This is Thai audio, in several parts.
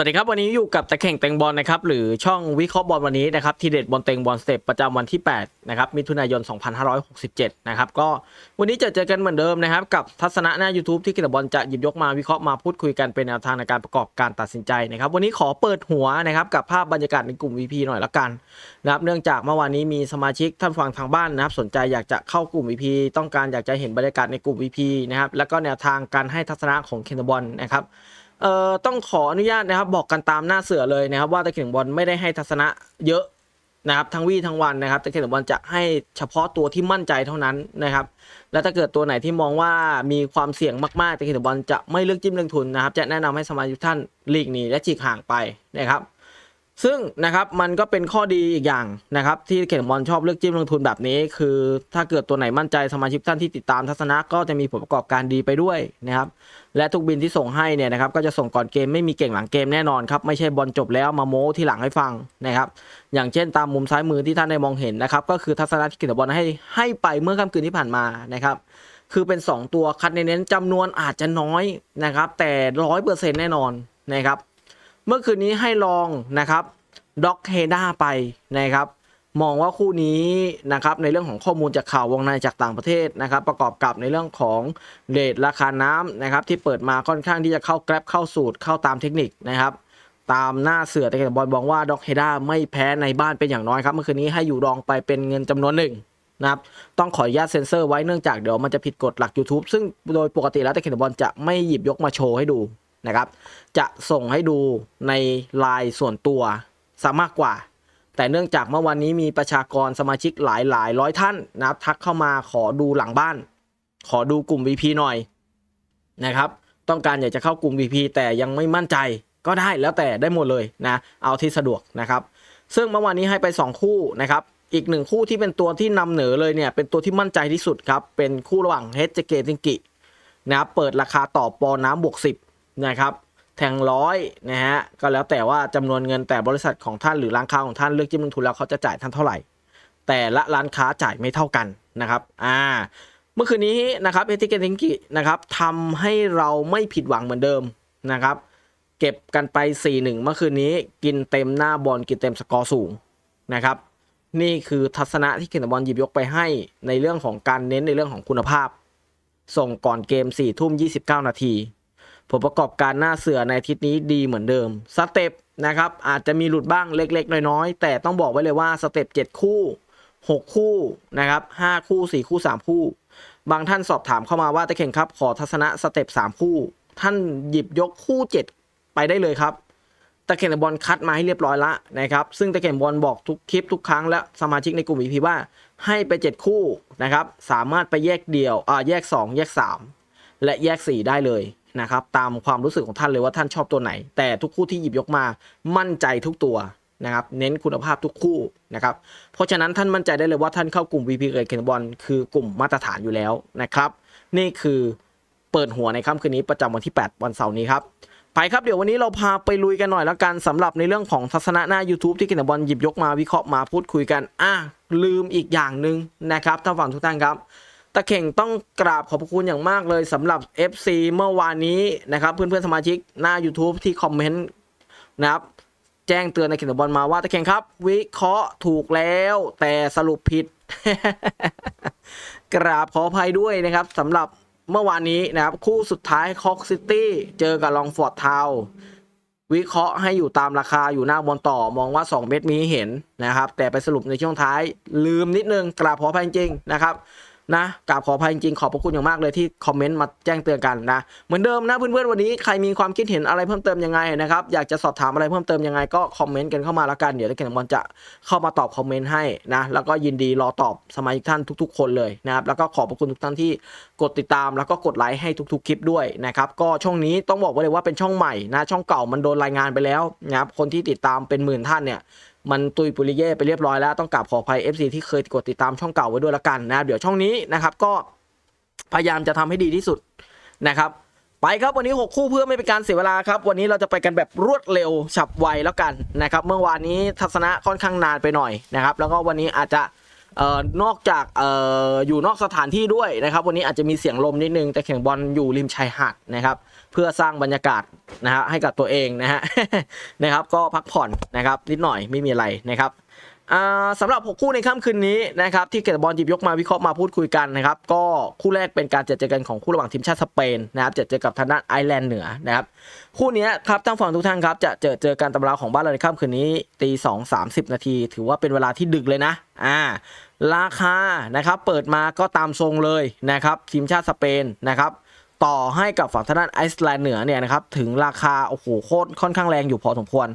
สวัสดีครับ วันนี้อยู่กับตะเข่งเต็งบอลนะครับหรือช่องวิเคราะห์บอลวันนี้นะครับทีเด็ดบอลเต็งบอลสเต็ปประจำวันที่8นะครับมิถุนายน 2567 นะครับก็วันนี้จะเจอกันเหมือนเดิมนะครับกับทัศนะหน้า YouTube ที่กีฬาบอลจะหยิบยกมาวิเคราะห์มาพูดคุยกันเป็นแนวทางในการประกอบการตัดสินใจนะครับวันนี้ขอเปิดหัวนะครับกับภาพบรรยากาศในกลุ่ม VP หน่อยละกันนะครับเนื่องจากเมื่อวานนี้มีสมาชิกท่านฟังทางบ้านนะครับสนใจอยากจะเข้ากลุ่ม VP ต้องการอยากจะเห็นบรรยากาศในกลุ่ม VP นะครับแล้วก็แนวทางการให้ทัศนะของเคนบอลนะครับ เอ่อต้องขออนุญาตนะครับบอกกันตามหน้าเสือเลยนะครับ ว่าตะเขียนบอลไม่ได้ให้ทัศนะเยอะนะครับทั้งวี่ทั้งวันนะครับตะเขียนบอลจะให้เฉพาะตัวที่มั่นใจเท่านั้นนะครับ และถ้าเกิดตัวไหนที่มองว่ามีความเสี่ยงมากๆตะเขียนบอลจะไม่เลือกจิ้มเลือกทุนนะครับ จะแนะนำให้สมาชิกท่านหลีกหนีและฉีกห่างไปนะครับ ซึ่งนะครับมันก็เป็นข้อดีอีกอย่างนะครับ ที่เขียนบอลชอบเลือกจิ้มลงทุนแบบนี้ คือถ้าเกิดตัวไหนมั่นใจสมาชิกท่านที่ติดตามทัศนะก็จะมีผลประกอบการดีไปด้วยนะครับและทุกบินที่ส่งให้เนี่ยนะครับก็จะส่งก่อนเกมไม่มีเก่งหลังเกมแน่นอนครับไม่ใช่บอลจบแล้วมาโม้ที่หลังให้ฟังนะครับอย่างเช่นตามมุมซ้ายมือที่ท่านได้มองเห็นนะครับก็คือทัศนะที่เขียนบอลให้ให้ไปเมื่อค่ำคืนที่ผ่านมานะครับคือเป็น 2 ตัวคัดเน้นจำนวนอาจจะน้อยนะครับแต่ร้อยเปอร์เซ็นต์แน่นอนนะครับเมื่อคืนนี้ให้ลองนะครับ ด็อกเฮด้าไปนะครับมองว่าคู่นี้นะครับในเรื่องของข้อมูลจากข่าววงในจากต่างประเทศนะครับ ประกอบกับในเรื่องของเรทราคาน้ำนะครับ ที่เปิดมาค่อนข้างที่จะเข้าแกร็บเข้าสูตรเข้าตามเทคนิคนะครับ ตามหน้าเสือแต่กบอลบอกว่าด็อกเฮด้าไม่แพ้ในบ้านเป็นอย่างน้อยครับ เมื่อคืนนี้ให้อยู่รองไปเป็นเงินจำนวนหนึ่งนะครับต้องขออนุญาตเซ็นเซอร์ไว้เนื่องจากเดี๋ยวมันจะผิดกฎหลัก YouTube ซึ่งโดยปกติแล้วแต่เกตบอลจะไม่หยิบยกมาโชว์ให้ดูนะครับ จะส่งให้ดูในไลน์ส่วนตัว ซะมากกว่า แต่เนื่องจากเมื่อวันนี้มีประชากรสมาชิกหลายหลายร้อยท่านนะครับทักเข้ามาขอดูหลังบ้าน ขอดูกลุ่ม VP หน่อยนะครับ ต้องการอยากจะเข้ากลุ่ม VP แต่ยังไม่มั่นใจก็ได้แล้วแต่ได้หมดเลยนะ เอาที่สะดวกนะครับ ซึ่งเมื่อวานนี้ให้ไป 2 คู่นะครับ อีกหนึ่งคู่ที่เป็นตัวที่นำเหนือเลยเนี่ยเป็นตัวที่มั่นใจที่สุดครับ เป็นคู่ระหว่างเฮดเจเกติงกินะครับเปิดราคาต่อปอน้ำบวก10นะครับ แทงร้อยนะฮะก็แล้วแต่ว่าจำนวนเงินแต่บริษัทของท่านหรือร้านค้าของท่านเลือกจิ้มลงทุนแล้วเขาจะจ่ายท่านเท่าไหร่ แต่ละร้านค้าจ่ายไม่เท่ากันนะครับอ่าเมื่อคืนนี้นะครับเอติเกติงกินะครับทำให้เราไม่ผิดหวังเหมือนเดิมนะครับ เก็บกันไป 4-1 เมื่อคืนนี้กินเต็มหน้าบอลกินเต็มสกอร์สูงนะครับนี่คือทัศนะที่เคนบอลหยิบยกไปให้ในเรื่องของการเน้นในเรื่องของคุณภาพ ส่งก่อนเกม4ทุ่ม29 นาที ผลประกอบการหน้าเสือในอาทิตย์นี้ดีเหมือนเดิมสเต็ปนะครับอาจจะมีหลุดบ้างเล็กๆ น้อยๆ แต่ต้องบอกไว้เลยว่าสเต็ป7คู่ 6 คู่นะครับ5คู่ 4 คู่ 3 คู่ บางท่านสอบถามเข้ามาว่าตะเข่งครับ ขอทัศนะสเต็ป3 คู่ ท่านหยิบยกคู่ 7 ไปได้เลยครับตะเข่งบอลคัดมาให้เรียบร้อยละนะครับซึ่งตะเข่งบอลบอกทุกคลิปทุกครั้งและสมาชิกในกลุ่ม VP ว่าให้ไป 7 คู่นะครับสามารถไปแยกเดี่ยวอ่าแยก 2 แยก 3 และแยก 4 ได้เลย นะครับตามความรู้สึกของท่านเลยว่าท่านชอบตัวไหน แต่ทุกคู่ที่หยิบยกมามั่นใจทุกตัวนะครับเน้นคุณภาพทุกคู่นะครับเพราะฉะนั้นท่านมั่นใจได้เลยว่าท่านเข้ากลุ่ม VP เกรดเคนบอลคือกลุ่มมาตรฐานอยู่แล้วนะครับนี่คือเปิดหัวในค่ำคืนนี้ประจำวันที่ 8 วันเสาร์นี้ครับไปครับเดี๋ยววันนี้เราพาไปลุยกันหน่อยแล้วกันสำหรับในเรื่องของทัศนะหน้า YouTube ที่เกนบอลหยิบยกมาวิเคราะห์มาพูดคุยกันอะลืมอีกอย่างหนึ่งนะครับท่านฝั่งทุกท่านครับ ตะเข่งต้องกราบขอบคุณอย่างมากเลยสำหรับ FC เมื่อวานนี้นะครับ เพื่อนๆสมาชิกหน้า YouTube ที่คอมเมนต์นะครับ แจ้งเตือนในเขตบอลมาว่าตะเข่งครับ วิเคราะห์ถูกแล้ว แต่สรุปผิด กราบขออภัยด้วยนะครับสำหรับเมื่อวานนี้นะครับ คู่สุดท้ายคอกซิตี้เจอกับลองฟอร์ดทาววิเคราะห์ให้อยู่ตามราคาอยู่หน้าบอลต่อมองว่า 2 เม็ดมีเห็นนะครับ แต่ไปสรุปในช่วงท้ายลืมนิดนึงกราบขออภัยจริงๆนะครับ นะกราบขออภัยจริงๆ ขอบพระคุณอย่างมากเลยที่คอมเมนต์มาแจ้งเตือนกันนะ เหมือนเดิมนะเพื่อนๆวันนี้ใครมีความคิดเห็นอะไรเพิ่มเติมยังไงนะครับอยากจะสอบถามอะไรเพิ่มเติมยังไงก็คอมเมนต์กันเข้ามาละกันเดี๋ยวตะเกียงบอลจะเข้ามาตอบคอมเมนต์ให้นะแล้วก็ยินดีรอตอบสมาชิกท่านทุก ๆ คนเลยนะครับแล้วก็ขอบพระคุณทุกท่านที่กดติดตามแล้วก็กดไลค์ให้ทุก ๆ คลิปด้วยนะครับก็ช่องนี้ต้องบอกไว้เลยว่าเป็นช่องใหม่นะช่องเก่ามันโดนรายงานไปแล้วนะครับคนที่ติดตามเป็นหมื่นท่านเนี่ย มันตุยปุริเย่ไปเรียบร้อยแล้วต้องกราบขออภัย FC ที่เคยกดติดตามช่องเก่าไว้ด้วยละกันนะเดี๋ยวช่องนี้นะครับก็พยายามจะทำให้ดีที่สุดนะครับไปครับวันนี้ 6 คู่เพื่อไม่เป็นการเสียเวลาครับ วันนี้เราจะไปกันแบบรวดเร็วฉับไวแล้วกันนะครับเมื่อวานนี้ทัศนะค่อนข้างนานไปหน่อยนะครับแล้วก็วันนี้อาจจะออนอกจากอออยู่นอกสถานที่ด้วยนะครับ วันนี้อาจจะมีเสียงลมนิดนึงแต่แข่งบอลอยู่ริมชายหาดนะครับ เพื่อสร้างบรรยากาศนะฮะให้กับตัวเองนะฮะนะครับ ก็พักผ่อนนะครับนิดหน่อยไม่มีอะไรนะครับสำหรับ 6 คู่ในค่ำคืนนี้นะครับที่เกตบอลหยิบยกมาวิเคราะห์มาพูดคุยกันนะครับก็คู่แรกเป็นการเจอเจอกันของคู่ระหว่างทีมชาติสเปนนะครับเจอเจอกับทางด้านไอร์แลนด์เหนือนะครับคู่นี้ครับทั้งฝั่งทุกท่านครับจะเจอเจอกันตำราของบ้านเราในค่ำคืนนี้ตีสองสามสิบนาที ถือว่าเป็นเวลาที่ดึกเลยนะอ่าราคานะครับเปิดมาก็ตามทรงเลยนะครับทีมชาติสเปนนะครับ ต่อให้กับฝั่งทางด้านไอซ์แลนด์เหนือเนี่ยนะครับถึงราคาโอ้โหโคตรค่อนข้างแรงอยู่พอสมควร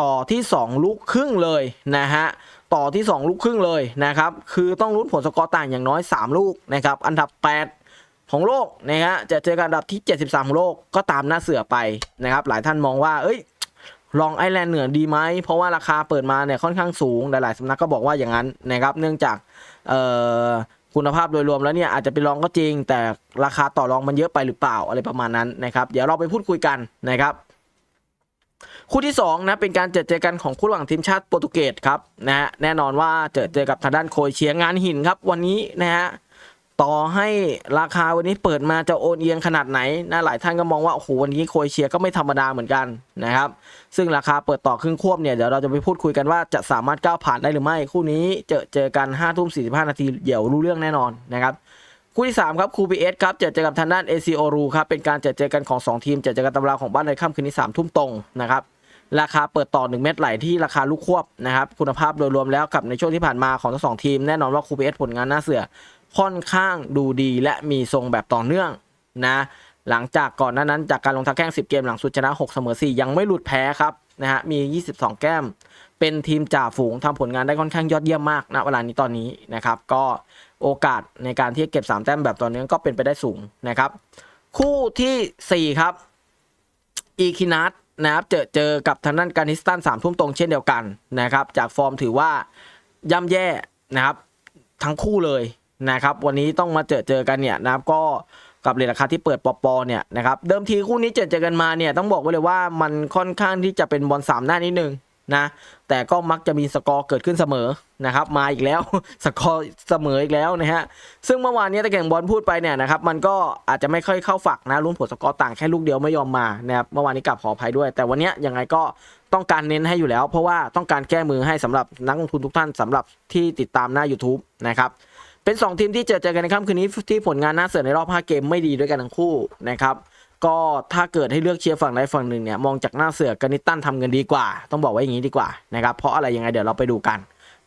ต่อที่ 2 ลูกครึ่งเลยนะฮะต่อที่ 2 ลูกครึ่งเลยนะครับคือต้องลุ้นผลสกอร์ต่างอย่างน้อย 3 ลูกนะครับอันดับ 8ของโลกนะฮะจะเจอกันอันดับที่ 73 ของโลกก็ตามหน้าเสือไปนะครับ หลายท่านมองว่า เอ้ย ลองไอร์แลนด์เหนือดีไหม เพราะว่าราคาเปิดมาเนี่ยค่อนข้างสูง หลายๆสำนักก็บอกว่าอย่างนั้นนะครับ เนื่องจาก เอ่อ คุณภาพโดยรวมแล้วเนี่ยอาจจะไปลองก็จริง แต่ราคาต่อรองมันเยอะไปหรือเปล่าอะไรประมาณนั้นนะครับ เดี๋ยวเราไปพูดคุยกันนะครับ คู่ที่2นะเป็นการเจอเจอกันของคู่ระหว่างทีมชาติโปรตุเกสครับนะฮะแน่นอนว่าเจอเจอกับทางด้านโครเอเชียงานหินครับ วันนี้นะฮะ ต่อให้ราคาวันนี้เปิดมาจะโอนเอียงขนาดไหนนะหลายท่านก็มองว่าโอ้โหวันนี้โคเชียก็ไม่ธรรมดาเหมือนกันนะครับ ซึ่งราคาเปิดต่อครึ่งควบเนี่ยเดี๋ยวเราจะไปพูดคุยกันว่าจะสามารถก้าวผ่านได้หรือไม่ คู่นี้เจอเจอกัน5้าทุ่มสีนาทีเดี๋ยวรู้เรื่องแน่นอนนะครับคู่ที่ 3 ครับคูบีเอสครับเจอเจอกับทางด้าน AC o r u ครับเป็นการเจอเจอกันของ 2 ทีมเจอเจอกันตำราของบ้านในค่ำคืนนี้3ทุ่มตรงนะครับราคาเปิดต่อ 1 เม็ดไหลที่ราคาลูกควบนะครับคุณภาพโดยรวมแล้วกับในช่วงที่ผ่านมาของทั้งสองทีมแน่นอนว่าคูบีเอสผลงานน้าเสือ ค่อนข้างดูดีและมีทรงแบบต่อเนื่องนะหลังจากก่อนหน้านั้นจากการลงทักแข่ง10 เกมหลังสุดชนะ 6 เสมอ 4 ยังไม่หลุดแพ้ครับนะฮะมี 22 แก้ม เป็นทีมจ่าฝูงทำผลงานได้ค่อนข้างยอดเยี่ยมมากณเวลานี้ตอนนี้นะครับ ก็โอกาสในการที่จะเก็บ 3 แต้มแบบต่อเนนี้ก็เป็นไปได้สูงนะครับ คู่ทีสี่ 4 ครับอีคินัทนะครับเจอเจอกับทางด้านการนิสตันสามทุ่มตรงเช่นเดียวกันนะครับ จากฟอร์มถือว่าย่ำแย่นะครับ ทั้งคู่เลย นะครับวันนี้ต้องมาเจอเจอกันเนี่ยนะครับก็กับเรทราคาที่เปิดปอปอเนี่ยนะครับเดิมทีคู่นี้เจอเจอกันมาเนี่ยต้องบอกไว้เลยว่ามันค่อนข้างที่จะเป็นบอลสามหน้านิดนึงนะแต่ก็มักจะมีสกอร์เกิดขึ้นเสมอนะครับมาอีกแล้วสกอร์เสมออีกแล้วนะฮะซึ่งเมื่อวานนี้ตะเก่งบอลพูดไปเนี่ยนะครับมันก็อาจจะไม่ค่อยเข้าฝักนะลุ้นผลสกอร์ต่างแค่ลูกเดียวไม่ยอมมานะครับเมื่อวานนี้กลับขออภัยด้วย แต่วันนี้ยังไงก็ต้องการเน้นให้อยู่แล้ว เพราะว่าต้องการแก้มือให้สำหรับนักลงทุนทุกท่านสำหรับที่ติดตามหน้า YouTube นะครับ เป็น 2 ทีมที่เจอเจอกันในค่ำคืนนี้ที่ผลงานน่าเสือในรอบ 5 เกมไม่ดีด้วยกันทั้งคู่นะครับก็ถ้าเกิดให้เลือกเชียร์ฝั่งใดฝั่งหนึ่งเนี่ยมองจากหน้าเสือกนิตันทำเงินดีกว่า ต้องบอกไว่าอย่างนี้ดีกว่านะครับเพราะอะไรยังไงเดี๋ยวเราไปดูกัน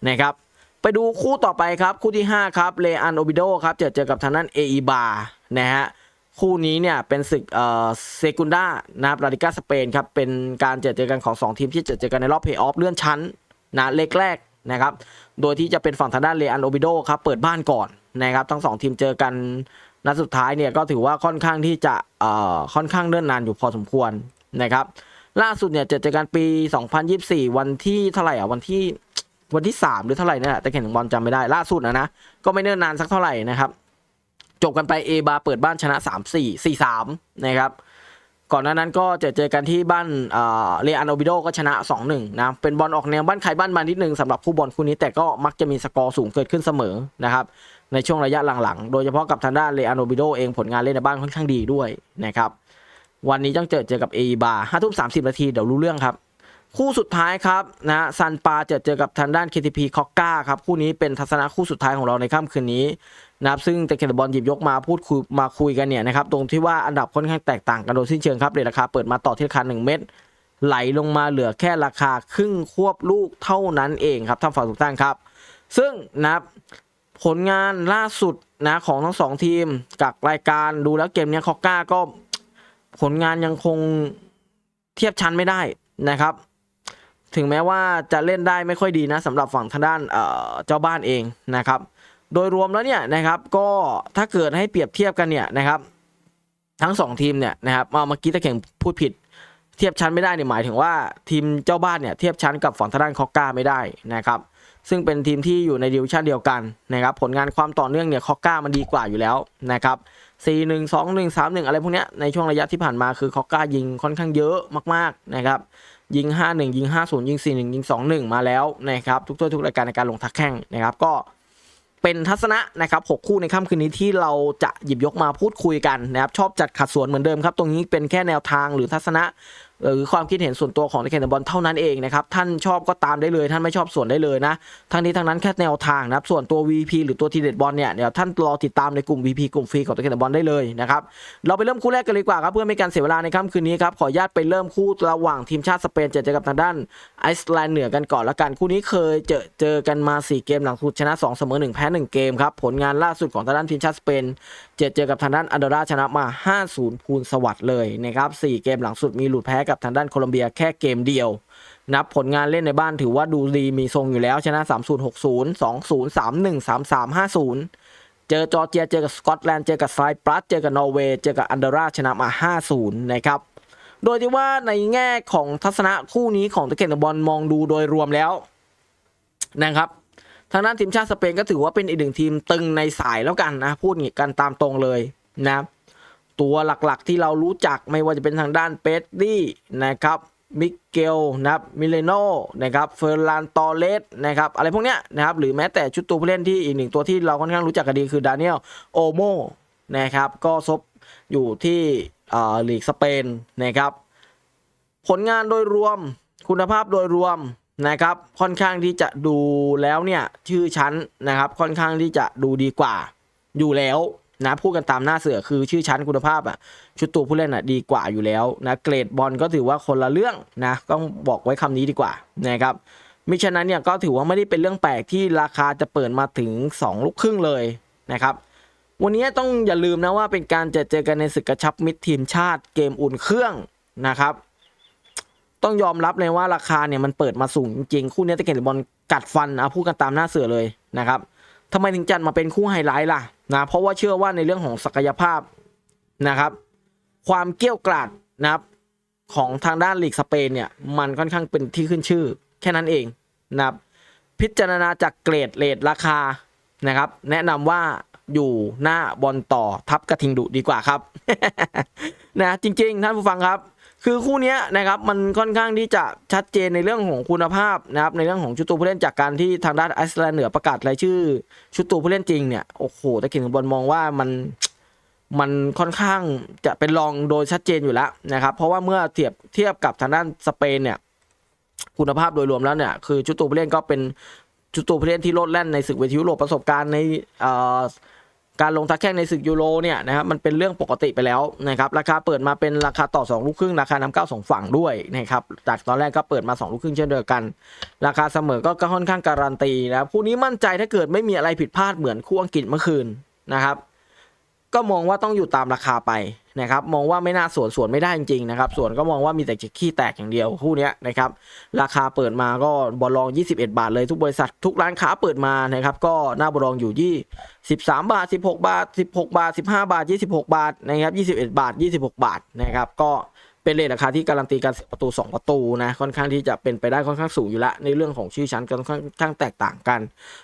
นะครับไปดูคู่ต่อไปครับคู่ที่ 5 ครับเลอันโอบิโดครับเจอเจอกับทางด้นเออีบานะฮะคู่นี้เนี่ยเป็นศึกเอ่อเซกุนดานะครับลาลิกาสเปนครับเป็นการเจอเจอกันของ 2 ทีมที่เจอเจอกันในรอบเพย์ออฟเลื่อนชั้นนะเล็กแรก นะครับ โดยที่จะเป็นฝั่งทางด้านเลอันโอบิโดครับเปิดบ้านก่อนนะครับ ทั้งสองทีมเจอกันนัดสุดท้ายเนี่ยก็ถือว่าค่อนข้างที่จะเอ่อค่อนข้างเนิ่นนานอยู่พอสมควรนะครับล่าสุดเนี่ยเจอเจอกันปี 2024 วันที่เท่าไหร่อะวันที่วันที่ 3 หรือเท่าไหร่นี่แหละแต่แข่งบอลจำไม่ได้ล่าสุดนะนะก็ไม่เนิ่นนานสักเท่าไหร่นะครับจบกันไปเอบาเปิดบ้านชนะ 3 4 4 3นะครับ ก่อนหน้านั้นก็เจอเจอกันที่บ้านเรอันโอบิโดก็ชนะ 2-1 นะเป็นบอลออกแนวบ้านใครบ้านมันนิดนึงสำหรับคู่บอลคู่นี้แต่ก็มักจะมีสกอร์สูงเกิดขึ้นเสมอนะครับในช่วงระยะหลังๆ โดยเฉพาะกับทางด้านเรอันโอบิโดเองผลงานเล่นในบ้านค่อนข้างดีด้วยนะครับวันนี้ต้องเจอเจอกับเอบาห้าทุ่มสามสิบนาทีเดี๋ยวรู้เรื่องครับ คู่สุดท้ายครับนะซันปาเจอเจอกับทางด้าน KTP คอกก้าครับคู่นี้เป็นทัศนะคู่สุดท้ายของเราในค่ำคืนนี้ นะครับซึ่งแต่เกตบอลหยิบยกมาพูดคุยมาคุยกันเนี่ยนะครับตรงที่ว่าอันดับค่อนข้างแตกต่างกันโดยสิ้นเชิงครับเรทราคาเปิดมาต่อที่ราคา1เม็ดไหลลงมาเหลือแค่ราคาครึ่งควบลูกเท่านั้นเองครับท่านฝ่ายทุกท่านครับ ซึ่งนะครับผลงานล่าสุดนะของทั้งสองทีมกับรายการดูแล้วเกมเนี้ยคอกก้าก็ผลงานยังคงเทียบชั้นไม่ได้นะครับ ถึงแม้ว่าจะเล่นได้ไม่ค่อยดีนะสำหรับฝั่งทางด้านเจ้าบ้านเองนะครับ โดยรวมแล้วเนี่ยนะครับก็ถ้าเกิดให้เปรียบเทียบกันเนี่ยนะครับ ทั้งสองทีมเนี่ยนะครับเอามื่อกี้ตะเข่งพูดผิด เทียบชั้นไม่ได้เนี่ยหมายถึงว่าทีมเจ้าบ้านเนี่ยเทียบชั้นกับฝั่งทางด้านคอกก้าไม่ได้นะครับซึ่งเป็นทีมที่อยู่ในดิวิชั่นเดียวกันนะครับผลงานความต่อเนื่องเนี่ยคอกก้ามันดีกว่าอยู่แล้วนะครับ4 1 2 1 3 1อะไรพวกเนี้ยในช่วงระยะที่ผ่านมาคือคอกก้ายิงค่อนข้างเยอะมากๆนะครับยิง 5 1 ยิง 5 0 ยิง 4 1 ยิง 2 1 มาแล้วนะครับทุกตัวทุกรายการในการลงทักแข่งนะครับก็ เป็นทัศนะนะครับหกคู่ในค่ำคืนนี้ที่เราจะหยิบยกมาพูดคุยกันนะครับชอบจัดขัดสวนเหมือนเดิมครับ ตรงนี้เป็นแค่แนวทางหรือทัศนะ หรือความคิดเห็นส่วนตัวของนักแข่งบอลเท่านั้นเองนะครับ ท่านชอบก็ตามได้เลย ท่านไม่ชอบส่วนได้เลยนะทั้งนี้ทั้งนั้นแค่แนวทางนะครับส่วนตัว VP หรือตัวทีเด็ดบอลเนี่ยเดี๋ยวท่านรอติดตามในกลุ่ม VP กลุ่มฟรีของนักแข่งบอลได้เลยนะครับเราไปเริ่มคู่แรกกันเลยกว่าครับเพื่อไม่การเสียเวลาในค่ำคืนนี้ครับขออนุญาตไปเริ่มคู่ระหว่างทีมชาติสเปนเจอกับทางด้านไอซ์แลนด์เหนือกันก่อนละกันคู่นี้เคยเจอเจอกันมาสี่เกมหลังสุดชนะสองเสมอหนึ่งแพ้หนึ่งเกมครับผลงานล่าสุดของทางด้านทีมชาติสเปนเจอเจอกับทางด้านอันดอร่าชนะมา 5-0พูนสวัสด์เลยนะครับ4เกมหลังสุดมีหลุดแพ้กับับทางด้านโคลอมเบียแค่เกมเดียว นับผลงานเล่นในบ้านถือว่าดูดีมีทรงอยู่แล้วชนะ 3-0 6-0 2-0 3-1 3-3 5-0 เจอจอร์เจียเจอกับสกอตแลนด์เจอกับไซปรัสเจอกับนอร์เวย์เจอกับอันดอร่าชนะมา 5-0 นะครับโดยที่ว่าในแง่ของทัศนะคู่นี้ของตะเกียบบอลมองดูโดยรวมแล้วนะครับทางด้านทีมชาติสเปนก็ถือว่าเป็นอีกหนึ่งทีมตึงในสายแล้วกันนะ พูดงี้กันตามตรงเลยนะ ตัวหลักๆที่เรารู้จักไม่ว่าจะเป็นทางด้านเปดดี้นะครับมิเกลนะครับมิเลโนนะครับเฟอร์ลานตอเลสนะครับอะไรพวกเนี้ยนะครับหรือแม้แต่ชุดตัวผู้เล่นที่อีกหนึ่งตัวที่เราค่อนข้างรู้จักกันดีคือดานิเอลโอโมนะครับก็ซบอยู่ที่เอ่อลีกสเปนนะครับผลงานโดยรวมคุณภาพโดยรวมนะครับค่อนข้างที่จะดูแล้วเนี่ยชื่อชั้นนะครับค่อนข้างที่จะดูดีกว่าอยู่แล้ว นะพูดกันตามหน้าเสือคือชื่อชั้นคุณภาพอะชุดตัวผู้เล่นอะดีกว่าอยู่แล้วนะเกรดบอลก็ถือว่าคนละเรื่องนะต้องบอกไว้คำนี้ดีกว่านะครับมิฉะนั้นเนี่ยก็ถือว่าไม่ได้เป็นเรื่องแปลกที่ราคาจะเปิดมาถึง 2 ลูกครึ่งเลยนะครับวันนี้ต้องอย่าลืมนะว่าเป็นการเจอเจอกันในศึกกระชับมิตรทีมชาติเกมอุ่นเครื่องนะครับต้องยอมรับเลยว่าราคาเนี่ยมันเปิดมาสูงจริงๆคู่นี้ตะเกียบบอลกัดฟันเอาพูดกันตามหน้าเสือเลยนะครับ ทำไมถึงจัดมาเป็นคู่ไฮไลท์ล่ะนะเพราะว่าเชื่อว่าในเรื่องของศักยภาพนะครับ ความเกี้ยวกราดนะครับของทางด้านลีกสเปนเนี่ยมันค่อนข้างเป็นที่ขึ้นชื่อ แค่นั้นเองนะครับพิจารณาจากเกรดเลทราคานะครับ แนะนำว่าอยู่หน้าบอลต่อทับกระทิงดุดีกว่าครับ นะจริงๆ ท่านผู้ฟังครับ คือคู่นี้นะครับมันค่อนข้างที่จะชัดเจนในเรื่องของคุณภาพนะครับในเรื่องของชุดตัวผู้เล่นจากการที่ทางด้านไอซ์แลนด์เหนือประกาศรายชื่อ ชุดตัวผู้เล่นจริงเนี่ยโอ้โหตะกินบอลมองว่ามันมันค่อนข้างจะเป็นรองโดยชัดเจนอยู่แล้วนะครับเพราะว่าเมื่อเทียบเทียบกับทางด้านสเปนเนี่ยคุณภาพโดยรวมแล้วเนี่ยคือชุดตัวผู้เล่นก็เป็นชุดตัวผู้เล่นที่โลดแล่นในศึกเวทียุโรปประสบการณ์ในเอ่อ การลงทักแข่งในศึกยูโรเนี่ยนะครับมันเป็นเรื่องปกติไปแล้วนะครับราคาเปิดมาเป็นราคาต่อ 2 ลูกครึ่งราคานำเก้าสองฝั่งด้วยนะครับจากตอนแรกก็เปิดมา 2 ลูกครึ่งเช่นเดียวกัน ราคาเสมอก็ค่อนข้างการันตีนะครับคู่นี้มั่นใจถ้าเกิดไม่มีอะไรผิดพลาดเหมือนคู่อังกฤษเมื่อคืนนะครับ ก็มองว่าต้องอยู่ตามราคาไปนะครับมองว่าไม่น่าสวนสวนไม่ได้จริงๆนะครับสวนก็มองว่ามีแต่จะขี้แตกอย่างเดียวคู่นี้นะครับราคาเปิดมาก็บอลลอง 21 บาทเลยทุกบริษัททุกร้านค้าเปิดมานะครับก็หน้าบอลลองอยู่ที่ 13 บาท 16 บาท 16 บาท 15 บาท 26 บาทนะครับ21 บาท 26 บาทนะครับก็ เป็นเลทราคาที่การันตีการเสียประตู 2 ประตูนะค่อนข้างที่จะเป็นไปได้ค่อนข้างสูงอยู่ละในเรื่องของชื่อชั้นก็ค่อนข้างแตกต่างกัน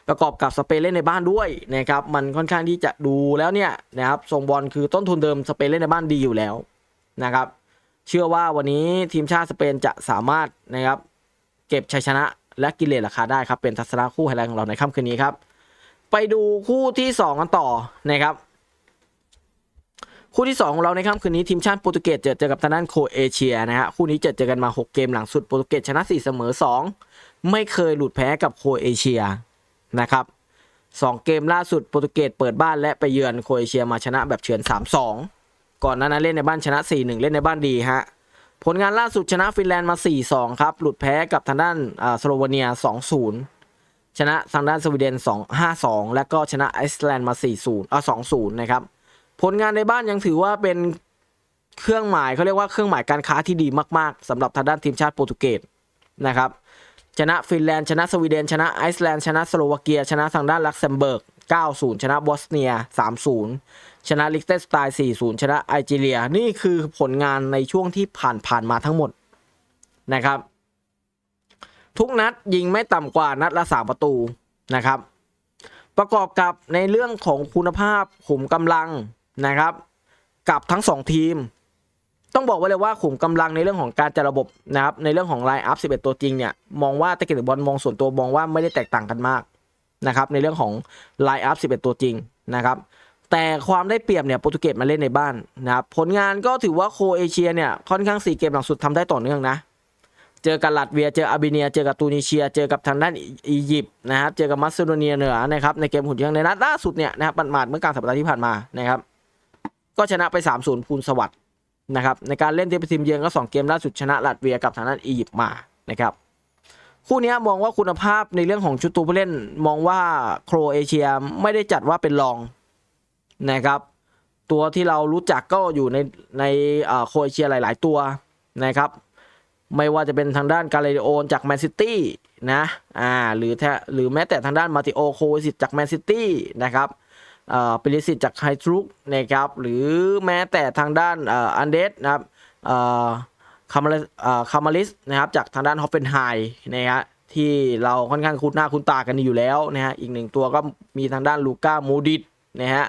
ประกอบกับสเปนเล่นในบ้านด้วยนะครับมันค่อนข้างที่จะดูแล้วเนี่ยนะครับทรงบอลคือต้นทุนเดิมสเปนเล่นในบ้านดีอยู่แล้วนะครับเชื่อว่าวันนี้ทีมชาติสเปนจะสามารถนะครับเก็บชัยชนะและกินเลทราคาได้ครับเป็นทัศนะคู่ไฮไลท์ของเราในค่ำคืนนี้ครับไปดูคู่ที่ 2 กันต่อนะครับ คู่ที่ 2 ของเราในค่ำคืนนี้ทีมชาติโปรตุเกสเจอเจอกับทางด้านโคเอเชียนะฮะคู่นี้เจอเจอกันมา 6 เกมหลังสุดโปรตุเกสชนะ 4 เสมอ 2 ไม่เคยหลุดแพ้กับโคเอเชียนะครับสองเกมล่าสุดโปรตุเกสเปิดบ้านและไปเยือนโคเอเชียมาชนะแบบเฉือน 3-2 ก่อนหนานั้นเล่นในบ้านชนะ 4-1 เล่นในบ้านดีฮะผลงานล่าสุดชนะฟินแลนด์มา 4-2 ครับ หลุดแพ้กับทางด้านอ่าสโลวาเนีย 2-0 ชนะทางด้านสวีเดน 2-5-2 และก็ชนะไอซ์แลนด์มา 4-0อ่า2-0 นะครับ ผลงานในบ้านยังถือว่าเป็นเครื่องหมายเขาเรียกว่าเครื่องหมายการค้าที่ดีมากๆสำหรับทางด้านทีมชาติโปรตุเกสนะครับชนะฟินแลนด์ชนะสวีเดน ชนะไอซ์แลนด์ชนะสโลวาเกีย ชนะทางด้านลักเซมเบิร์ก 9-0 ชนะบอสเนีย 3-0 ชนะลิกเตนสไตน์4-0 ชนะไอจีเรีย นี่คือผลงานในช่วงที่ผ่านผ่านๆมาทั้งหมดนะครับ ทุกนัดยิงไม่ต่ำกว่านัดละ 3 ประตูนะครับ ประกอบกับในเรื่องของคุณภาพขุมกำลัง นะครับ กับทั้ง 2 ทีม ต้องบอกไว้เลยว่าขุมกำลังในเรื่องของการจัดระบบนะครับในเรื่องของไลน์อัพ11 ตัวจริงเนี่ยมองว่าตะเกียบบอลมองส่วนตัวมองว่าไม่ได้แตกต่างกันมากนะครับในเรื่องของไลน์อัพ11 ตัวจริงนะครับแต่ความได้เปรียบเนี่ยโปรตุเกสมาเล่นในบ้านนะครับผลงานก็ถือว่าโคเอเชียเนี่ยค่อนข้าง 4 เกมหลังสุดทำได้ต่อเนื่องนะเจอกับลัตเวียเจออาร์เบเนียเจอกับตูนิเชีย เจอกับทางด้านอียิปต์นะครับเจอกับมัสซิโดเนียเหนือนะครับในเกมหุ่นเชิงในนัดล่าสุดเนี่ยนะครับหมาดเมื่อกลางสัปดาห์ที่ผ่านมานะครับ ก็ชนะไป 3-0พูลสวัสด์นะครับในการเล่นที่เป็นทีมเยือนก็ 2 เกมล่าสุดชนะลัตเวียกับทางด้านอียิปต์มานะครับคู่นี้มองว่าคุณภาพในเรื่องของชุดตัวผู้เล่นมองว่าโครเอเชียไม่ได้จัดว่าเป็นรองนะครับตัวที่เรารู้จักก็อยู่ในในเออโครเอเชียหลาย ๆ ตัวนะครับไม่ว่าจะเป็นทางด้านกาเลโอนจากแมนซิตี้นะอ่าหรือแทหรือแม้แต่ทางด้านมาติโอโควิสิตจากแมนซิตี้นะครับ เอ่อปิลิสิตจากไฮทรุกนะครับหรือแม้แต่ทางด้านเอ่ออันเดสนะครับเอ่อคามาลิเอ่อคามาลิสนะครับจากทางด้านฮอฟเฟนไฮนะฮะที่เราค่อนข้างคุ้นหน้าคุ้นตากันอยู่แล้วนะฮะอีกหนึ่งตัวก็มีทางด้านลูก้ามูดิตนะฮะ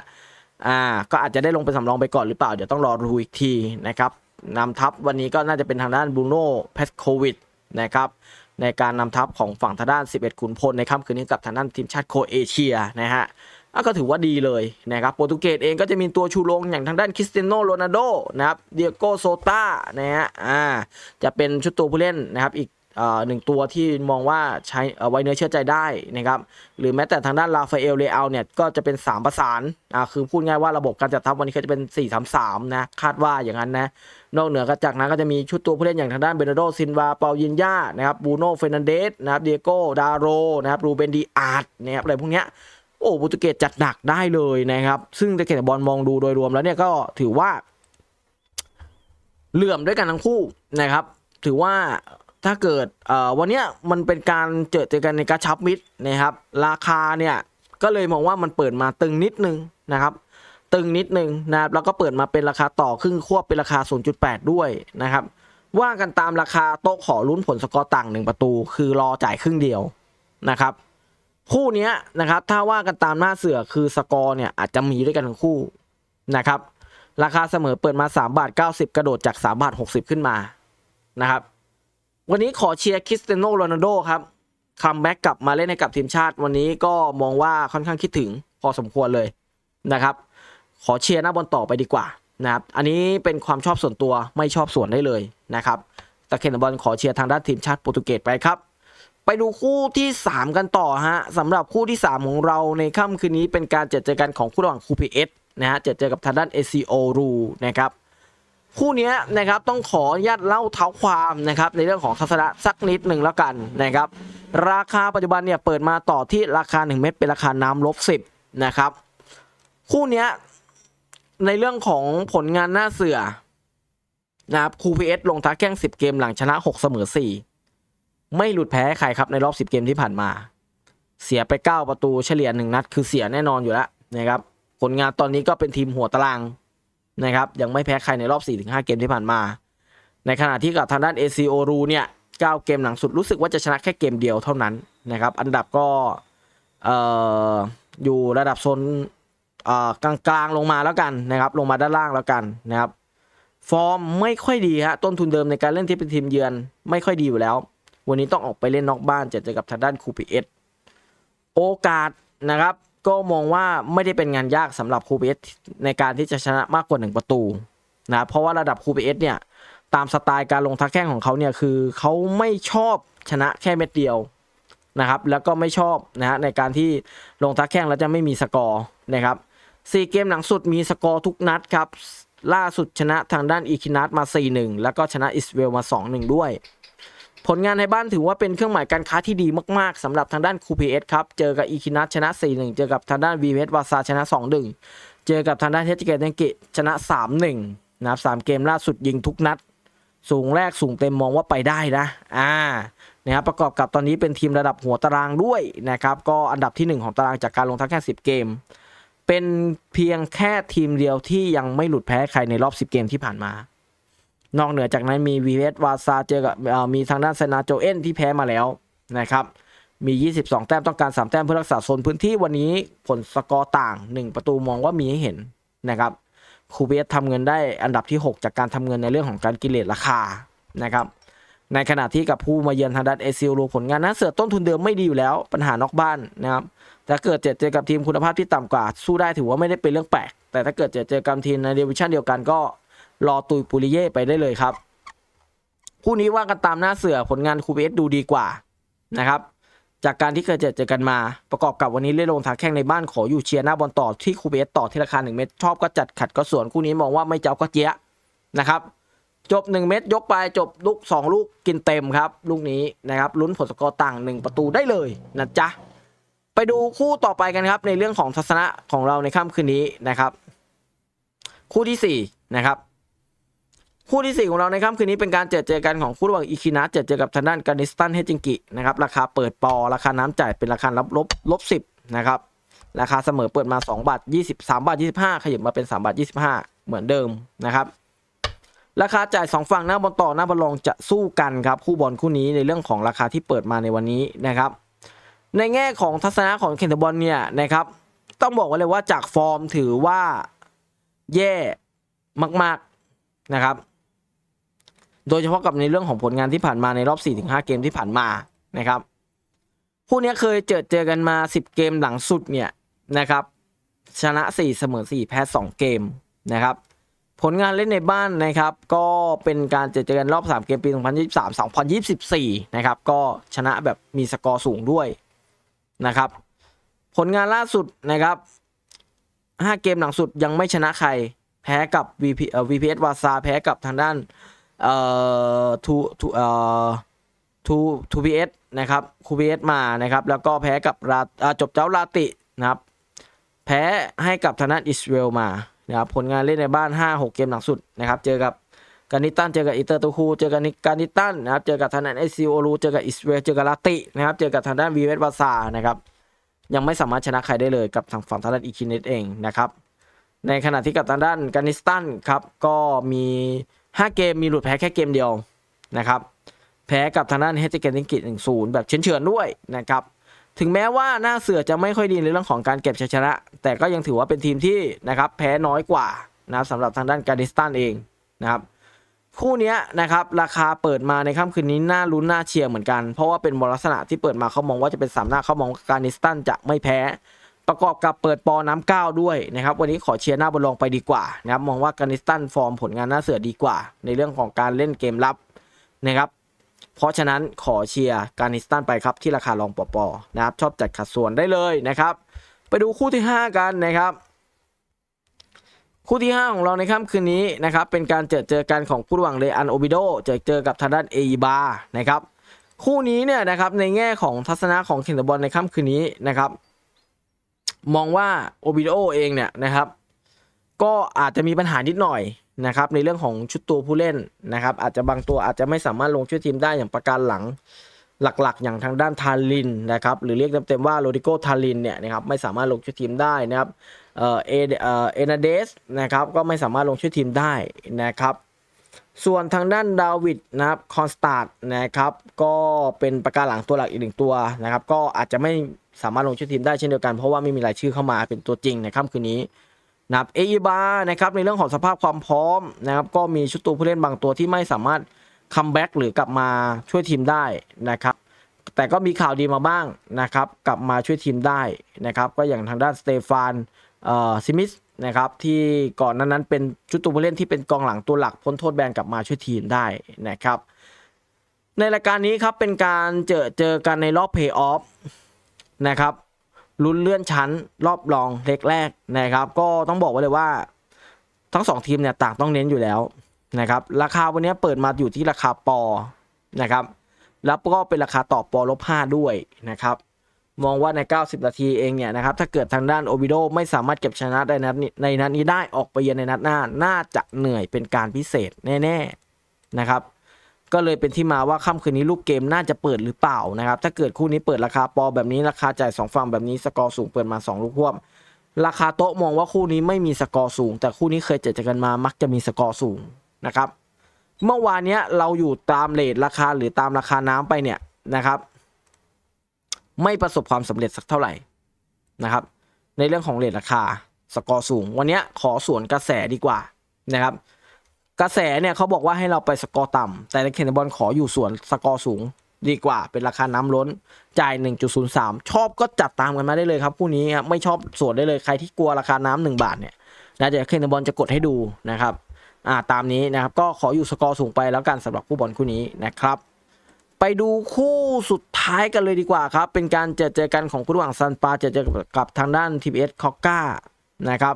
อ่าก็อาจจะได้ลงเป็นสำรองไปก่อนหรือเปล่า เดี๋ยวต้องรอดูอีกทีนะครับนำทัพวันนี้ก็น่าจะเป็นทางด้านบูโน่เพสโควิดนะครับในการนำทัพของฝั่งทางด้าน 11 ขุนพลในค่ำคืนนี้กับทางด้านทีมชาติโคเอเชียนะฮะ ก็ถือว่าดีเลยนะครับโปรตุเกสเองก็จะมีตัวชูโรงอย่างทางด้านคริสเตียโนโรนัลโดนะครับเดียโกโซตานะฮะอ่าจะเป็นชุดตัวผู้เล่นนะครับอีกอหนึ่งตัวที่มองว่าใช้ไว้เนื้อเชื่อใจได้นะครับหรือแม้แต่ทางด้านลาฟาเอลเลอาเนี่ยก็จะเป็น 3 ประสานอ่าคือพูดง่ายว่าระบบการจัดทัพวันนี้ก็จะเป็น 4 3 3 นะคาดว่าอย่างนั้นนะนอกเหนือจากนั้นก็จะมีชุดตัวผู้เล่นอย่างทางด้านเบรนโดซินวาเปายินยานะครับบูโน่เฟรนันเดสนะครับเดียโกดาโรนะครับรูเบนดีอาร์ตนะครับอะไรพวกเนี้ย โอ้โปรตุเกสจัดหนักได้เลยนะครับ ซึ่งตะเกตบอลมองดูโดยรวมแล้วเนี่ยก็ถือว่าเหลื่อมด้วยกันทั้งคู่นะครับ ถือว่าถ้าเกิดวันนี้มันเป็นการเจอเจอกันในกระชับมิตรนะครับ ราคาเนี่ยก็เลยมองว่ามันเปิดมาตึงนิดนึงนะครับ ตึงนิดนึงนะครับแล้วก็เปิดมาเป็นราคาต่อครึ่งควบเป็นราคา 0.8 ด้วยนะครับ ว่ากันตามราคาโต๊ะขอลุ้นผลสกอร์ต่างหนึ่งประตู คือรอจ่ายครึ่งเดียวนะครับ คู่นี้นะครับถ้าว่ากันตามหน้าเสือคือสกอร์เนี่ยอาจจะมีด้วยกันทั้งคู่นะครับราคาเสมอเปิดมา3บาท90 กระโดดจาก3บาท60 ขึ้นมานะครับวันนี้ขอเชียร์คริสเตียโนโรนัลโดครับคัมแบ็กกลับมาเล่นให้กับทีมชาติวันนี้ก็มองว่าค่อนข้างคิดถึงพอสมควรเลยนะครับ ขอเชียร์หน้าบอลต่อไปดีกว่านะครับอันนี้เป็นความชอบส่วนตัวไม่ชอบส่วนได้เลยนะครับต่เคนบอลขอเชียร์ทางด้านทีมชาติโปรตุเกสไปครับ ไปดูคู่ที่ 3 กันต่อฮะสำหรับคู่ที่ 3 ของเราในค่ำคืนนี้เป็นการเจอเจอกันของคู่ระหว่างคูพีเอสนะฮะเจอเจอกับทางด้าน ACO รูนะครับคู่นี้นะครับต้องขออนุญาตเล่าเท้าความนะครับในเรื่องของทัศนะสักนิดหนึ่งแล้วกันนะครับ ราคาปัจจุบันเนี่ยเปิดมาต่อที่ราคา 1 เม็ดเป็นราคาน้ำลบ10นะครับคู่นี้ในเรื่องของผลงานหน้าเสือนะครับคูพีเอสลงท้าแข่ง10 เกมหลังชนะ 6 เสมอ 4 ไม่หลุดแพ้ใครครับในรอบ 10 เกมที่ผ่านมา เสียไป 9 ประตูเฉลี่ย 1 นัด คือเสียแน่นอนอยู่แล้วนะครับผลงานตอนนี้ก็เป็นทีมหัวตารางนะครับยังไม่แพ้ใครในรอบ 4-5 เกมที่ผ่านมา ในขณะที่กับทางด้าน ACO รูเนี่ย 9 เกมหลังสุดรู้สึกว่าจะชนะแค่เกมเดียวเท่านั้นนะครับอันดับก็เอ่อยู่ระดับโซนกลางๆลงมาแล้วกันนะครับลงมาด้านล่างแล้วกันนะครับฟอร์มไม่ค่อยดีฮะต้นทุนเดิมในการเล่นที่เป็นทีมเยือนไม่ค่อยดีอยู่แล้ว วันนี้ต้องออกไปเล่นนอกบ้านจะเจอกับทางด้านคูปีเอสโอกาสนะครับ ก็มองว่าไม่ได้เป็นงานยากสำหรับคูปีเอสในการที่จะชนะมากกว่าหนึ่งประตูนะเพราะว่าระดับคูปีเอสเนี่ยตามสไตล์การลงทักแข้งของเขาเนี่ยคือเขาไม่ชอบชนะแค่เม็ดเดียวนะครับแล้วก็ไม่ชอบนะฮะในการที่ลงทักแข้งแล้วจะไม่มีสกอร์นะครับสี่เกมหลังสุดมีสกอร์ทุกนัดครับล่าสุดชนะทางด้านอีคินัสมา 4-1 แล้วก็ชนะอิสเวลมา 2-1 ด้วย ผลงานในบ้านถือว่าเป็นเครื่องหมายการค้าที่ดีมากๆสำหรับทางด้านคูพีเอสครับ เจอกับอีคินัสชนะ 4-1 เจอกับทางด้านวีเวสวาซาชนะ 2-1 เจอกับทางด้านเทสเกตเนกิชนะ 3-1 นะครับ 3 เกมล่าสุดยิงทุกนัด สูงแรกสูงเต็มมองว่าไปได้นะ อ่า นะครับประกอบกับตอนนี้เป็นทีมระดับหัวตารางด้วยนะครับ ก็อันดับที่ 1 ของตารางจากการลงทักแค่ 10 เกม เป็นเพียงแค่ทีมเดียวที่ยังไม่หลุดแพ้ใครในรอบ 10 เกมที่ผ่านมา นอกเหนือจากนั้นมีวีเวสวาซาเจอกับมีทางด้านเซนาโจเอนที่แพ้มาแล้วนะครับ มี 22 แต้มต้องการ 3 แต้มเพื่อรักษาโซนพื้นที่วันนี้ผลสกอร์ต่าง 1 ประตูมองว่ามีให้เห็นนะครับคูเบสทำเงินได้อันดับที่ 6 จากการทำเงินในเรื่องของการกิเลสราคานะครับในขณะที่กับผู้มาเยือนทางด้านเอซิลผลงานน่าเสือต้นทุนเดิมไม่ดีอยู่แล้ว ปัญหานอกบ้านนะครับแต่เกิดเจอเจอกับทีมคุณภาพที่ต่ำกว่าสู้ได้ถือว่าไม่ได้เป็นเรื่องแปลก แต่ถ้าเกิดเจอเจอกับทีมในเดวิชั่นเดียวกันก็ รอตุยปุริเย่ไปได้เลยครับคู่นี้ว่ากันตามหน้าเสือผลงานคูเบสดูดีกว่านะครับจากการที่เคยเจอเจอกันมา ประกอบกับวันนี้เล่นลงทาแข่งในบ้านขออยู่เชียร์หน้าบอลต่อที่คูเบสต่อที่ราคา1เม็ดชอบก็จัดขัดก็สวนคู่นี้มองว่าไม่เจ้าก็เจี๊ยะนะครับจบ 1 เม็ดยกไปจบลูก 2 ลูกกินเต็มครับ ลูกนี้นะครับลุ้นผลสกอร์ต่าง 1 ประตูได้เลยนะจ๊ะไปดูคู่ต่อไปกันครับในเรื่องของทัศนะของเราในค่ำคืนนี้นะครับ คู่ที่4นะครับ คู่ที่ 4 ของเราในค่ำคืนนี้เป็นการเจอเจอกันของคู่ระหว่างอิคินัสเจอเจอกับทางด้านการนิสตันเฮจิงกินะครับราคาเปิดปอ ราคาน้ำจ่ายเป็นราคาลบลบลบสิบนะครับราคาเสมอเปิดมา2บาท23บาท25 ขยับมาเป็น3บาท25 เหมือนเดิมนะครับราคาจ่าย 2 ฝั่งหน้าบอลต่อหน้าบอลรองจะสู้กันครับคู่บอลคู่นี้ในเรื่องของราคาที่เปิดมาในวันนี้นะครับ ในแง่ของทัศนะของเคนเทอร์บอลเนี่ยนะครับต้องบอกไว้เลยว่าจากฟอร์มถือว่าแย่มากๆนะครับ โดยเฉพาะกับในเรื่องของผลงานที่ผ่านมาในรอบ 4-5 เกมที่ผ่านมานะครับคู่นี้เคยเจอเจอกันมา 10 เกมหลังสุดเนี่ยนะครับ ชนะ 4 เสมอ 4 แพ้ 2 เกมนะครับ ผลงานเล่นในบ้านนะครับ ก็เป็นการเจอเจอกันรอบ 3 เกมปี 2023 2024 นะครับ ก็ชนะแบบมีสกอร์สูงด้วยนะครับ ผลงานล่าสุดนะครับ 5 เกมหลังสุดยังไม่ชนะใคร แพ้กับ VP เอ่อ VPS วาซาแพ้กับทางด้าน เอ่อทูทูเอ่อทูทูพีเอสนะครับคูพีเอสมานะครับ แล้วก็แพ้กับราจบเจ้าลาตินะครับ แพ้ให้กับทางด้านอิสราเอลมานะครับผลงานเล่นในบ้าน 5-6 เกมหลังสุดนะครับ เจอกับกานิตันเจอกับอิเตอร์ตูคูเจอกับกานิตันนะครับ เจอกับทางด้านเอซิโอรูเจอกับอิสราเอลเจอกับลาตินะครับ เจอกับทางด้านวีเวสบาซานะครับ ยังไม่สามารถชนะใครได้เลยกับทางฝั่งทางด้านอีคินเนตเองนะครับ ในขณะที่กับทางด้านกานิสตันครับ ก็มี 5เกมมีหลุดแพ้แค่เกมเดียวนะครับ แพ้กับทางด้านเฮติเกนติงกิหนึ่งศูนย์แบบเฉือนเฉือนด้วยนะครับถึงแม้ว่าหน้าเสือจะไม่ค่อยดีในเรื่องของการเก็บชัยชนะ แต่ก็ยังถือว่าเป็นทีมที่นะครับแพ้น้อยกว่านะครับสำหรับทางด้านกานิสตันเองนะครับคู่นี้นะครับราคาเปิดมาในค่ำคืนนี้น่าลุ้นน่าเชียร์เหมือนกัน เพราะว่าเป็นบอลลักษณะที่เปิดมาเขามองว่าจะเป็นสามหน้าเขามองการิสตันจะไม่แพ้ ประกอบกับเปิดปอน้ำก้าด้วยนะครับ วันนี้ขอเชียร์หน้าบอลลองไปดีกว่านะครับมองว่าการนิสตันฟอร์มผลงานหน้าเสือดีกว่า ในเรื่องของการเล่นเกมรับนะครับ เพราะฉะนั้นขอเชียร์การนิสตันไปครับที่ราคารองปอปอนะครับ ชอบจัดขัดส่วนได้เลยนะครับ ไปดูคู่ที่ 5 กันนะครับคู่ที่ 5 ของเราในค่ำคืนนี้นะครับเป็นการเจอเจอกันของคู่ระหว่างเรอันโอบิโดเจอเจอกับทางด้านเอีบานะครับคู่นี้เนี่ยนะครับในแง่ของทัศนะของเคนตบอลในค่ำคืนนี้นะครับ มองว่าโอบิโดเองเนี่ยนะครับ ก็อาจจะมีปัญหานิดหน่อยนะครับ ในเรื่องของชุดตัวผู้เล่นนะครับ อาจจะบางตัวอาจจะไม่สามารถลงช่วยทีมได้อย่างประการหลังหลักๆ อย่างทางด้านทาลินนะครับ หรือเรียกเต็มๆว่าโรดิโกทาลินเนี่ยนะครับไม่สามารถลงช่วยทีมได้นะครับเอเอเอเนาเดสนะครับก็ไม่สามารถลงช่วยทีมได้นะครับ ส่วนทางด้านดาวิดนะครับคอนสตาร์นะครับก็เป็นประการหลังตัวหลักอีกหนึ่งตัวนะครับ ก็อาจจะไม่ สามารถลงชื่อทีมได้เช่นเดียวกันเพราะว่าไม่มีรายชื่อเข้ามาเป็นตัวจริงในค่ำคืนนี้นะครับเอีบานะครับในเรื่องของสภาพความพร้อมนะครับก็มีชุดตัวผู้เล่นบางตัวที่ไม่สามารถคัมแบ็กหรือกลับมาช่วยทีมได้นะครับแต่ก็มีข่าวดีมาบ้างนะครับกลับมาช่วยทีมได้นะครับก็อย่างทางด้านสเตฟานเอ่อซิมิสนะครับที่ก่อนนั้นนั้นเป็นชุดตัวผู้เล่นที่เป็นกองหลังตัวหลักพ้นโทษแบนกลับมาช่วยทีมได้นะครับในรายการนี้ครับเป็นการเจอเจอกันในรอบเพย์ออฟ นะครับลุ้นเลื่อนชั้นรอบรองเล็กแรกนะครับ ก็ต้องบอกไว้เลยว่า ทั้งสองทีมเนี่ยต่างต้องเน้นอยู่แล้วนะครับราคาวันนี้เปิดมาอยู่ที่ราคาปอนะครับแล้วก็เป็นราคาต่อปอลบ5ด้วยนะครับมองว่าใน 90 นาทีเองเนี่ยนะครับถ้าเกิดทางด้านโอบิโดไม่สามารถเก็บชนะได้นัดในนัดนี้ได้ออกไปเยือนในนัดหน้า น่าจะเหนื่อยเป็นการพิเศษแน่ ๆนะครับ ก็เลยเป็นที่มาว่าค่ำคืนนี้ลูกเกมน่าจะเปิดหรือเปล่านะครับ ถ้าเกิดคู่นี้เปิดราคาปอแบบนี้ราคาจ่ายสองฝั่งแบบนี้สกอร์สูงเปิดมา 2 ลูกพ่วมราคาโต๊ะมองว่าคู่นี้ไม่มีสกอร์สูง แต่คู่นี้เคยเจอจกันมามักจะมีสกอร์สูงนะครับ เมื่อวานเนี้ยเราอยู่ตามเลทราคาหรือตามราคาน้ำไปเนี่ยนะครับ ไม่ประสบความสำเร็จสักเท่าไหร่นะครับ ในเรื่องของเลทราคาสกอร์สูง วันนี้ขอสวนกระแสดีกว่านะครับ กระแสเนี่ยเขาบอกว่าให้เราไปสกอร์ต่ำแต่ในเคนบอลขออยู่ส่วนสกอร์สูงดีกว่าเป็นราคาน้ำล้นจ่าย 1.03 ชอบก็จัดตามกันมาได้เลยครับคู่นี้ครับไม่ชอบส่วนได้เลยใครที่กลัวราคาน้ำหนึ่งบาทเนี่ยนะเดี๋ยวเคนบอลจะกดให้ดูนะครับอ่าตามนี้นะครับก็ขออยู่สกอร์สูงไปแล้วกันสำหรับคู่บอลคู่นี้นะครับ ไปดูคู่สุดท้ายกันเลยดีกว่าครับ เป็นการเจอเจอกันของคู่ระหว่างซันปาเจอเจอกับทางด้านทีเอสคอก้านะครับ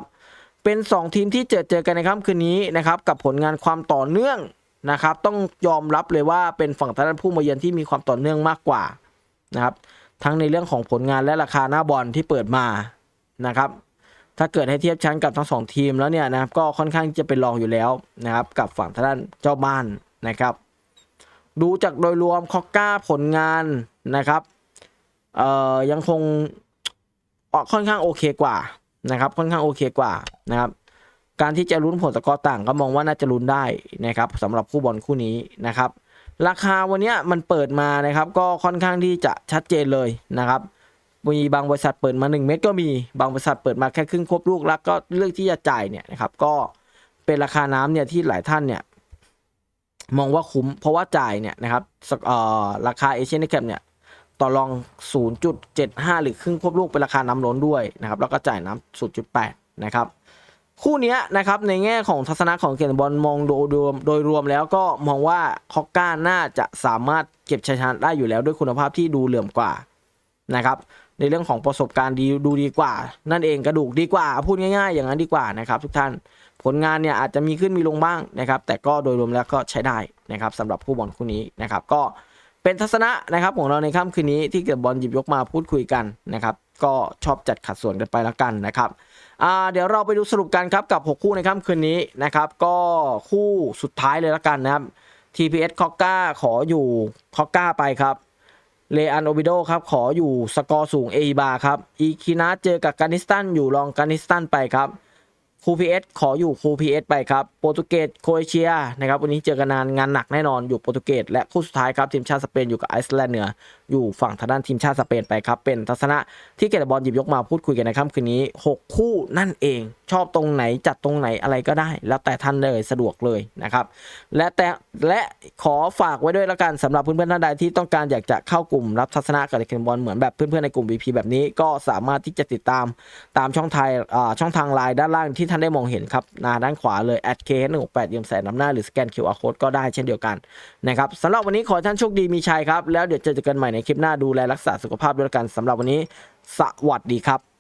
เป็น 2 ทีมที่เจอเจอกันในค่ำคืนนี้นะครับกับผลงานความต่อเนื่องนะครับต้องยอมรับเลยว่าเป็นฝั่งทางด้านผู้มาเยือนที่มีความต่อเนื่องมากกว่านะครับทั้งในเรื่องของผลงานและราคาหน้าบอลที่เปิดมานะครับถ้าเกิดให้เทียบชั้นกับทั้งสองทีมแล้วเนี่ยนะครับก็ค่อนข้างจะเป็นรองอยู่แล้วนะครับกับฝั่งทางด้านเจ้าบ้านนะครับดูจากโดยรวมคอกก้าผลงานนะครับเอ่อยังคงออกค่อนข้างโอเคกว่า นะครับค่อนข้างโอเคกว่านะครับการที่จะลุ้นผลสกอร์ต่างก็มองว่าน่าจะลุ้นได้นะครับสำหรับคู่บอลคู่นี้นะครับ ราคาวันนี้มันเปิดมานะครับ ก็ค่อนข้างที่จะชัดเจนเลยนะครับมีบางบริษัทเปิดมา 1 เม็ดก็มีบางบริษัทเปิดมาแค่ครึ่งควบลูกแล้วก็เลือกที่จะจ่ายเนี่ยนะครับ ก็เป็นราคาน้ำเนี่ยที่หลายท่านเนี่ยมองว่าคุ้มเพราะว่าจ่ายเนี่ยนะครับสักเอ่อราคาเอเชียนแคปเนี่ย ต่อรอง 0.75 หรือครึ่งควบลูกเป็นราคาน้ำล้นด้วยนะครับแล้วก็จ่ายน้ำ0.8 นะครับคู่นี้นะครับในแง่ของทัศนะของเกนบอลมองโดยรวมโดยรวมแล้วก็มองว่าคอกก้าน่าจะสามารถเก็บชัยชนะได้อยู่แล้วด้วยคุณภาพที่ดูเหลื่อมกว่านะครับในเรื่องของประสบการณ์ดีดูดีกว่า นั่นเองกระดูกดีกว่า พูดง่ายๆ อย่างนั้นดีกว่านะครับ ทุกท่านผลงานเนี่ยอาจจะมีขึ้นมีลงบ้างนะครับ แต่ก็โดยรวมแล้วก็ใช้ได้นะครับสำหรับผู้บอลคู่นี้นะครับก็ เป็นทัศนะนะครับของเราในค่ำคืนนี้ที่เกิดบอลหยิบยกมาพูดคุยกันนะครับก็ชอบจัดขัดส่วนกันไปละกันนะครับเดี๋ยวเราไปดูสรุปกันครับกับ 6 คู่ในค่ำคืนนี้นะครับก็คู่สุดท้ายเลยละกันนะครับ TPS คอก้าขออยู่คอก้าไปครับเลอันโอบิโดครับขออยู่สกอร์สูงเอบาครับอีคินาเจอกับกานิสตันอยู่รองกานิสตันไปครับ คูพีเอสขออยู่คูพีเอสไปครับโปรตุเกสโครเอเชียนะครับวันนี้เจอกันนานงานหนักแน่นอนอยู่โปรตุเกสและคู่สุดท้ายครับทีมชาติสเปนอยู่กับไอซ์แลนด์เหนืออยู่ฝั่งทางด้านทีมชาติสเปนไปครับ เป็นทัศนะที่เกตบอลหยิบยกมาพูดคุยกันในค่ำคืนนี้ 6 คู่นั่นเอง ชอบตรงไหนจัดตรงไหนอะไรก็ได้ แล้วแต่ท่านเลยสะดวกเลยนะครับ และแต่และขอฝากไว้ด้วยละกันสำหรับเพื่อนๆท่านใดที่ต้องการอยากจะเข้ากลุ่มรับทัศนะกับเกมบอลเหมือนแบบเพื่อนๆในกลุ่ม VP แบบนี้ก็สามารถที่จะติดตามตามช่องทางอ่าช่องทางไลน์ด้านล่างที่ท่านได้มองเห็นครับหน้าด้านขวาเลย k 1 6 8ยืมแสนนำหน้าหรือสแกน QR code ก็ได้เช่นเดียวกันนะครับสำหรับวันนี้ขอท่านโชคดีมีชัยครับแล้วเดี๋ยวเจอกันใหม่ในคลิปหน้าดูแลรักษาสุขภาพด้วยกันสำหรับวันนี้ สวัสดีครับ